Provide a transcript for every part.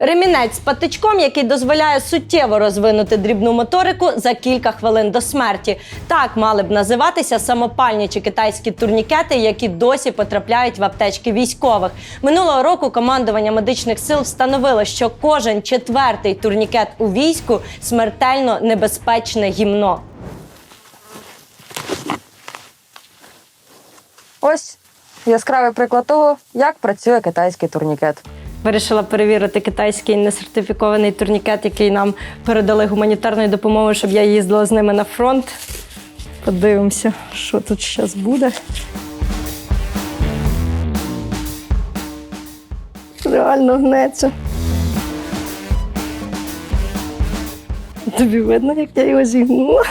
Ремінець з патичком, який дозволяє суттєво розвинути дрібну моторику за кілька хвилин до смерті. Так мали б називатися самопальні чи китайські турнікети, які досі потрапляють в аптечки військових. Минулого року командування медичних сил встановило, що кожен четвертий турнікет у війську смертельно небезпечне гімно. Ось яскравий приклад того, як працює китайський турнікет. Вирішила перевірити китайський несертифікований турнікет, який нам передали гуманітарною допомогою, щоб я їздила з ними на фронт. Подивимося, що тут зараз буде. Реально гнеться. Тобі видно, як я його зігнула?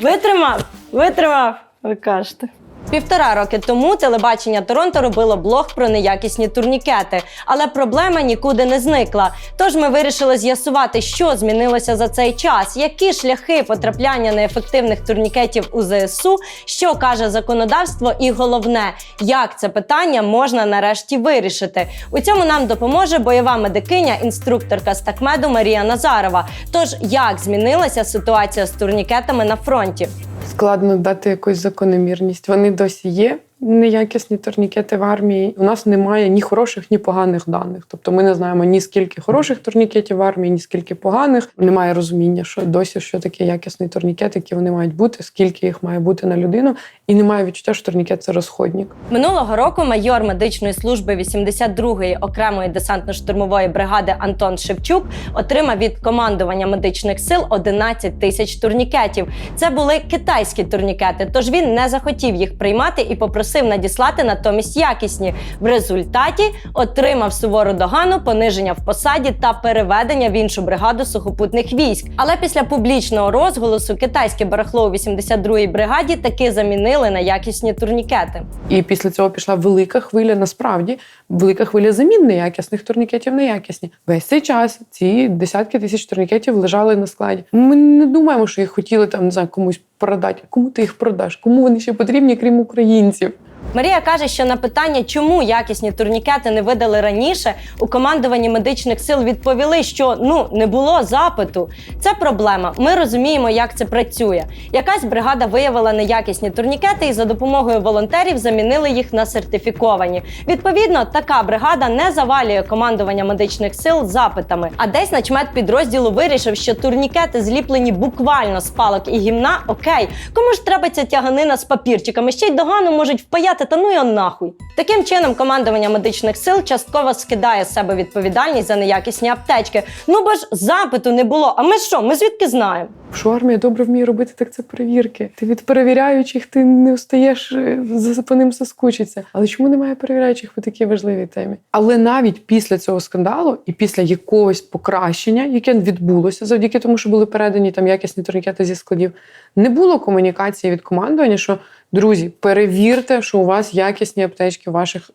Витримав? Витримав, ви кажете. Півтора роки тому телебачення Торонто робило блог про неякісні турнікети, але проблема нікуди не зникла. Тож ми вирішили з'ясувати, що змінилося за цей час, які шляхи потрапляння неефективних турнікетів у ЗСУ, що каже законодавство, і головне, як це питання можна нарешті вирішити. У цьому нам допоможе бойова медикиня, інструкторка з такмеду Марія Назарова. Тож як змінилася ситуація з турнікетами на фронті? Складно дати якусь закономірність. Вони досі є. Неякісні турнікети в армії. У нас немає ні хороших, ні поганих даних. Тобто ми не знаємо ні скільки хороших турнікетів в армії, ні скільки поганих. Немає розуміння, що досі що таке якісний турнікет, які вони мають бути, скільки їх має бути на людину, і немає відчуття, що турнікет це розходник. Минулого року майор медичної служби 82-ї окремої десантно-штурмової бригади Антон Шевчук отримав від командування медичних сил 11 тисяч турнікетів. Це були китайські турнікети, тож він не захотів їх приймати і попросив надіслати натомість якісні. В результаті отримав сувору догану, пониження в посаді та переведення в іншу бригаду сухопутних військ. Але після публічного розголосу китайське барахло у 82-й бригаді таки замінили на якісні турнікети. І після цього пішла велика хвиля. Насправді велика хвиля замін неякісних турнікетів на якісні. Весь цей час ці десятки тисяч турнікетів лежали на складі. Ми не думаємо, що їх хотіли там не знаю, комусь продати. Кому ти їх продаш? Кому вони ще потрібні, крім українців? Марія каже, що на питання, чому якісні турнікети не видали раніше, у командуванні медичних сил відповіли, що ну не було запиту. Це проблема. Ми розуміємо, як це працює. Якась бригада виявила неякісні турнікети і за допомогою волонтерів замінили їх на сертифіковані. Відповідно, така бригада не завалює командування медичних сил запитами. А десь начмет підрозділу вирішив, що турнікети зліплені буквально з палок і гімна. Окей, кому ж треба ця тяганина з папірчиками? Ще й догану можуть впаяти, та ну його нахуй. Таким чином, командування медичних сил частково скидає з себе відповідальність за неякісні аптечки. Ну бо ж запиту не було. А ми що? Ми звідки знаємо? Що армія добре вміє робити, так це перевірки. Ти від перевіряючих ти не встаєш е, за по ним заскучиться. Але чому немає перевіряючих по такій важливій темі? Але навіть після цього скандалу і після якогось покращення, яке відбулося завдяки тому, що були передані там якісні турнікети зі складів, не було комунікації від командування, що друзі, перевірте, що у вас якісні аптечки в ваших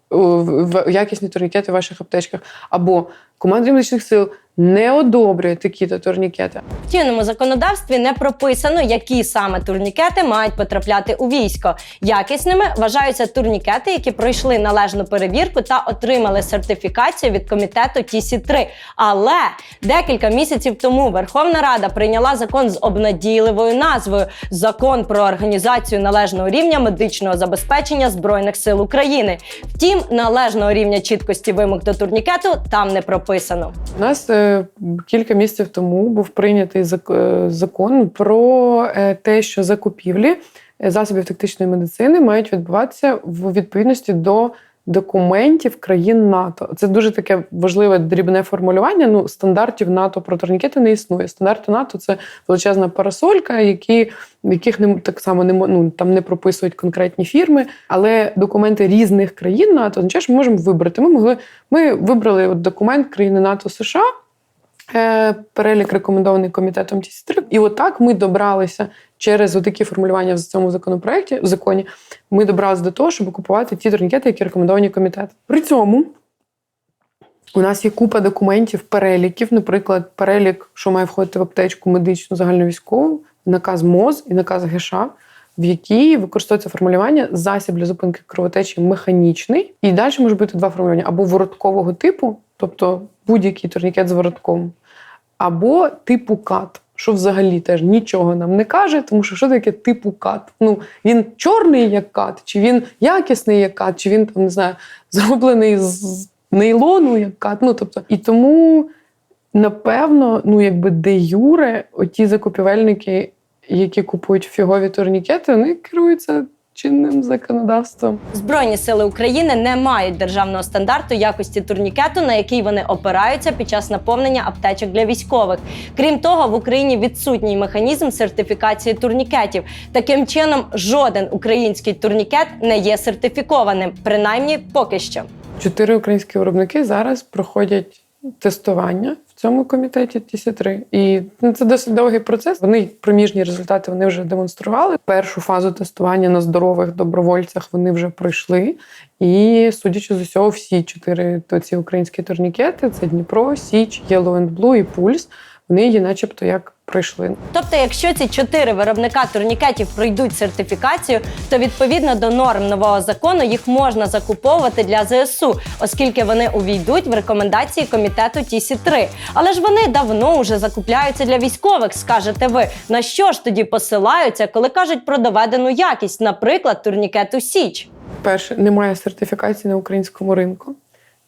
якісні турнікети в ваших аптечках, або команда медичних сил не одобрює такі-то турнікети. В чинному законодавстві не прописано, які саме турнікети мають потрапляти у військо. Якісними вважаються турнікети, які пройшли належну перевірку та отримали сертифікацію від комітету TC3. Але декілька місяців тому Верховна Рада прийняла закон з обнадійливою назвою Закон про організацію належного рівня медичного забезпечення збройних сил України. Втім, належного рівня чіткості вимог до турнікету там не прописано. У нас е, кілька місяців тому був прийнятий е, закон про е, те, що закупівлі засобів тактичної медицини мають відбуватися в відповідності до документів країн НАТО. Це дуже таке важливе дрібне формулювання. Ну, стандартів НАТО про турнікети не існує. Стандарти НАТО це величезна парасолька, які яких не так само не ну, там не прописують конкретні фірми, але документи різних країн НАТО означає, що ми можемо вибрати. Ми могли ми вибрали от документ країни НАТО США. Е, Перелік рекомендований комітетом TC3. І отак ми добралися через такі формулювання в цьому законопроекті в законі. Ми добралися до того, щоб купувати ті турнікети, які рекомендовані комітетом. При цьому у нас є купа документів, переліків, наприклад, перелік, що має входити в аптечку медичну загальновійськову, наказ МОЗ і наказ ГШ. в якій використовується формулювання засіб для зупинки кровотечі механічний. І далі може бути два формулювання: або вороткового типу, тобто будь-який турнікет з воротком, або типу кат. Що взагалі теж нічого нам не каже, тому що що таке типу кат? Ну він чорний як кат, чи він якісний як кат, чи він там не знаю, зроблений з нейлону як кат. Ну тобто, і тому напевно, ну якби де юре, оті закупівельники, які купують фігові турнікети, вони керуються чинним законодавством. Збройні сили України не мають державного стандарту якості турнікету, на який вони опираються під час наповнення аптечок для військових. Крім того, в Україні відсутній механізм сертифікації турнікетів. Таким чином, жоден український турнікет не є сертифікованим, принаймні поки що. Чотири українські виробники зараз проходять тестування цьому комітеті ТІСі-3. І ну, це досить довгий процес. Вони проміжні результати вони вже демонстрували. Першу фазу тестування на здорових добровольцях вони вже пройшли. І судячи з усього, всі чотири то ці українські турнікети: це Дніпро, Січ, Yellow and Blue і Пульс. Вони є, начебто, як пройшли. Тобто, якщо ці чотири виробника турнікетів пройдуть сертифікацію, то відповідно до норм нового закону їх можна закуповувати для ЗСУ, оскільки вони увійдуть в рекомендації комітету ТІСі 3 Але ж вони давно вже закупляються для військових, скажете ви. На що ж тоді посилаються, коли кажуть про доведену якість, наприклад, турнікету Січ? Перше, немає сертифікації на українському ринку.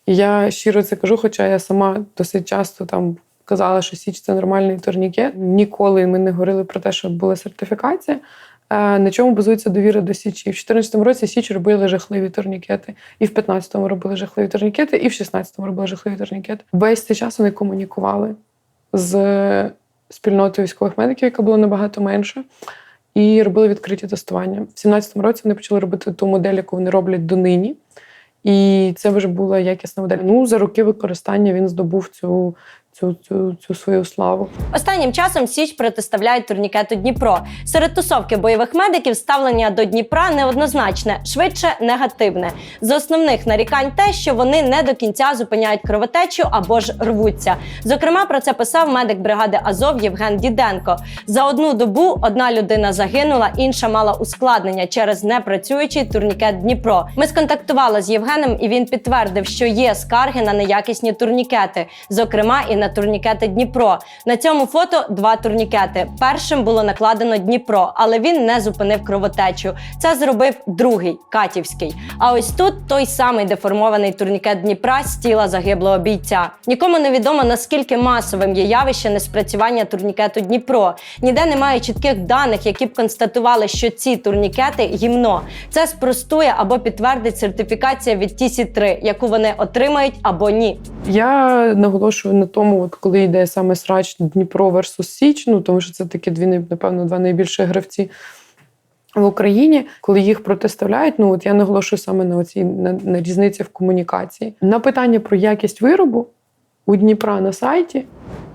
І я щиро це кажу, хоча я сама досить часто там казала, що Січ це нормальний турнікет. Ніколи ми не говорили про те, що була сертифікація. Е, На чому базується довіра до Січі? В 2014 році Січ робили жахливі турнікети, і в 2015 робили жахливі турнікети, і в 2016 робили жахливі турнікети. Весь цей час вони комунікували з спільнотою військових медиків, яка була набагато менша, і робили відкриті тестування. В 2017 році вони почали робити ту модель, яку вони роблять донині. І це вже була якісна модель. Ну, за роки використання він здобув цю, цю, цю, цю свою славу. Останнім часом Січ протиставляють турнікету Дніпро. Серед тусовки бойових медиків ставлення до Дніпра неоднозначне, швидше негативне. З основних нарікань те, що вони не до кінця зупиняють кровотечу або ж рвуться. Зокрема, про це писав медик бригади Азов Євген Діденко. За одну добу одна людина загинула, інша мала ускладнення через непрацюючий турнікет Дніпро. Ми сконтактували з Євгеном, і він підтвердив, що є скарги на неякісні турнікети, зокрема і на турнікети Дніпро. На цьому фото два турнікети. Першим було накладено Дніпро, але він не зупинив кровотечу. Це зробив другий катівський. А ось тут той самий деформований турнікет Дніпра з тіла загиблого бійця. Нікому не відомо наскільки масовим є явище неспрацювання турнікету Дніпро. Ніде немає чітких даних, які б констатували, що ці турнікети гімно. Це спростує або підтвердить сертифікація від TC3, яку вони отримають або ні. Я наголошую на тому, от коли йде саме срач Дніпро versus Січ, ну тому що це такі дві, напевно, два найбільші гравці. В Україні, коли їх протиставляють, ну от я наголошую саме на оцій на, на різниці в комунікації. На питання про якість виробу у Дніпра на сайті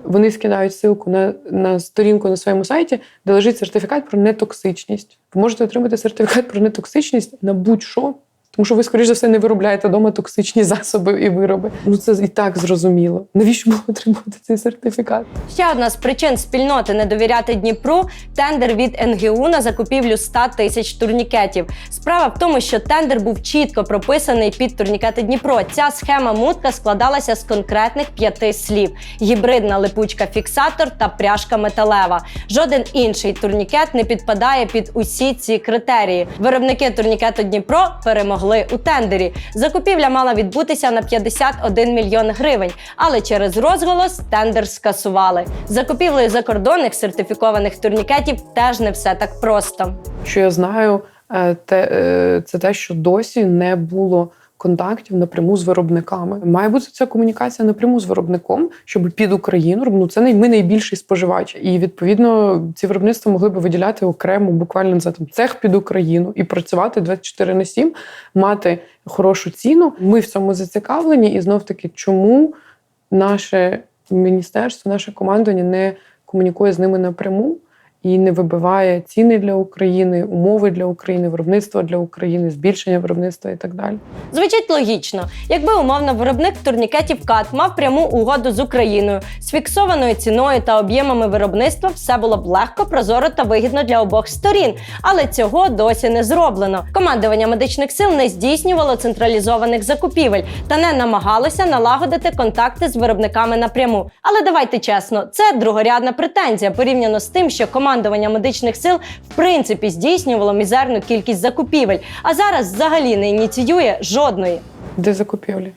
вони скидають ссылку на, на сторінку на своєму сайті, де лежить сертифікат про нетоксичність. Ви можете отримати сертифікат про нетоксичність на будь-що. Тому що ви, скоріш за все, не виробляєте вдома токсичні засоби і вироби. Ну це і так зрозуміло. Навіщо було отримувати цей сертифікат? Ще одна з причин спільноти не довіряти Дніпру тендер від НГУ на закупівлю 100 тисяч турнікетів. Справа в тому, що тендер був чітко прописаний під турнікети Дніпро. Ця схема мутка складалася з конкретних п'яти слів: гібридна липучка фіксатор та пряжка металева. Жоден інший турнікет не підпадає під усі ці критерії. Виробники турнікету Дніпро перемогли у тендері. Закупівля мала відбутися на 51 мільйон гривень, але через розголос тендер скасували. Закупівлею закордонних сертифікованих турнікетів теж не все так просто. Що я знаю, е, те, е, це те, що досі не було контактів напряму з виробниками. Має бути ця комунікація напряму з виробником, щоб під Україну ну це ми найбільший споживач, і відповідно ці виробництва могли б виділяти окремо, буквально за там цех під Україну і працювати 24 на 7, мати хорошу ціну. Ми в цьому зацікавлені, і знов таки, чому наше міністерство, наше командування не комунікує з ними напряму. І не вибиває ціни для України, умови для України, виробництво для України, збільшення виробництва і так далі. Звучить логічно, якби умовно виробник турнікетів КАТ мав пряму угоду з Україною з фіксованою ціною та об'ємами виробництва, все було б легко, прозоро та вигідно для обох сторін. Але цього досі не зроблено. Командування медичних сил не здійснювало централізованих закупівель та не намагалося налагодити контакти з виробниками напряму. Але давайте чесно, це другорядна претензія порівняно з тим, що командування медичних сил в принципі здійснювало мізерну кількість закупівель, а зараз взагалі не ініціює жодної. Де закупівлі?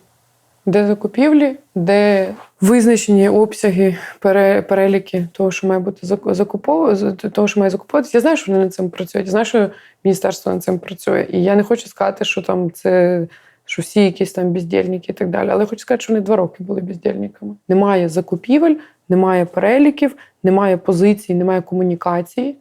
Де закупівлі, де визначені обсяги, переліки того, що має бути заку- того, що має закуповуватися. Я знаю, що вони над цим працюють. Я знаю, що міністерство над цим працює. І я не хочу сказати, що там це. Що всі якісь там бездільники і так далі. Але хочу сказати, що вони два роки були бездільниками. Немає закупівель, немає переліків, немає позицій, немає комунікації.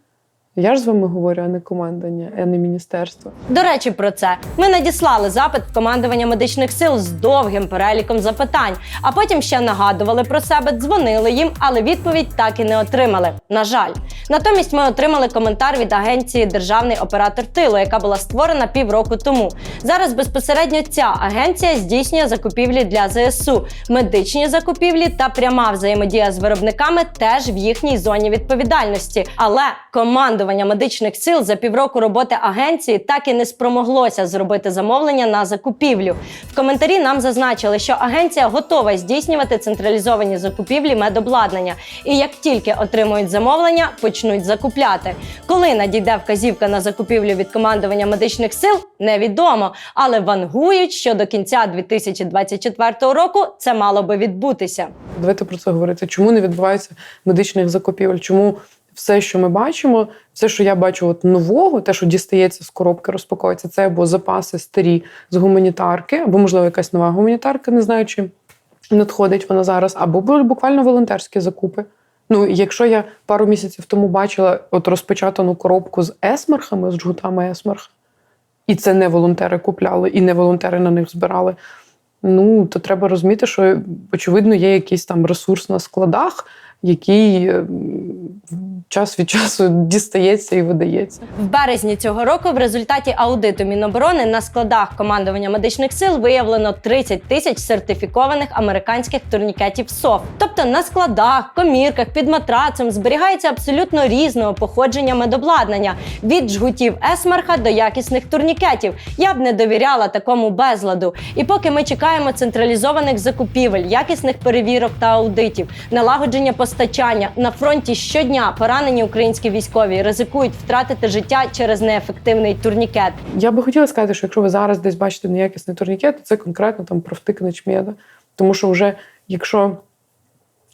Я ж з вами говорю, а не командування, а не міністерство. До речі, про це ми надіслали запит в командування медичних сил з довгим переліком запитань, а потім ще нагадували про себе, дзвонили їм, але відповідь так і не отримали. На жаль, натомість ми отримали коментар від агенції Державний оператор тилу, яка була створена півроку тому. Зараз безпосередньо ця агенція здійснює закупівлі для ЗСУ, медичні закупівлі та пряма взаємодія з виробниками теж в їхній зоні відповідальності. Але командування медичних сил за півроку роботи агенції так і не спромоглося зробити замовлення на закупівлю. В коментарі нам зазначили, що агенція готова здійснювати централізовані закупівлі медобладнання, і як тільки отримують замовлення, почнуть закупляти. Коли надійде вказівка на закупівлю від командування медичних сил, невідомо, але вангують, що до кінця 2024 року це мало би відбутися. Давайте про це говорити. Чому не відбувається медичних закупівель? Чому все, що ми бачимо, все, що я бачу от нового, те, що дістається з коробки, розпаковується, це або запаси старі з гуманітарки, або, можливо, якась нова гуманітарка, не знаю, чи надходить вона зараз, або буквально волонтерські закупи. Ну, якщо я пару місяців тому бачила от розпечатану коробку з есмархами, з джгутами есмарх, і це не волонтери купляли, і не волонтери на них збирали. Ну, то треба розуміти, що очевидно є якийсь там ресурс на складах, який е, час від часу дістається і видається. В березні цього року в результаті аудиту Міноборони на складах командування медичних сил виявлено 30 тисяч сертифікованих американських турнікетів СОФ. Тобто на складах, комірках, під матрацем зберігається абсолютно різного походження медобладнання від жгутів есмарха до якісних турнікетів. Я б не довіряла такому безладу. І поки ми чекаємо централізованих закупівель, якісних перевірок та аудитів, налагодження постачання на фронті щодня поранені українські військові ризикують втратити життя через неефективний турнікет. Я би хотіла сказати, що якщо ви зараз десь бачите неякісний турнікет, то це конкретно там про втик начмеда. Тому що вже, якщо,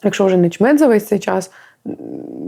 якщо вже начмед за весь цей час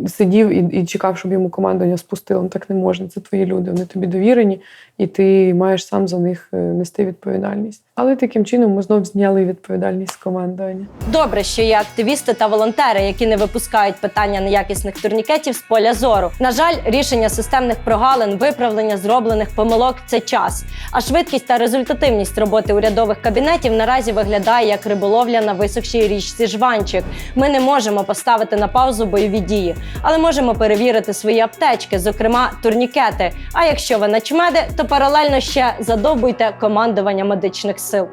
сидів і, і чекав, щоб йому командування спустило, ну так не можна. Це твої люди, вони тобі довірені, і ти маєш сам за них е, нести відповідальність. Але таким чином ми знов зняли відповідальність з командування. Добре, що є активісти та волонтери, які не випускають питання неякісних турнікетів з поля зору. На жаль, рішення системних прогалин, виправлення зроблених помилок це час. А швидкість та результативність роботи урядових кабінетів наразі виглядає як риболовля на висохшій річці Жванчик. Ми не можемо поставити на паузу бойові дії, але можемо перевірити свої аптечки, зокрема турнікети. А якщо ви начмеди, то паралельно ще задовбуйте командування медичних сил.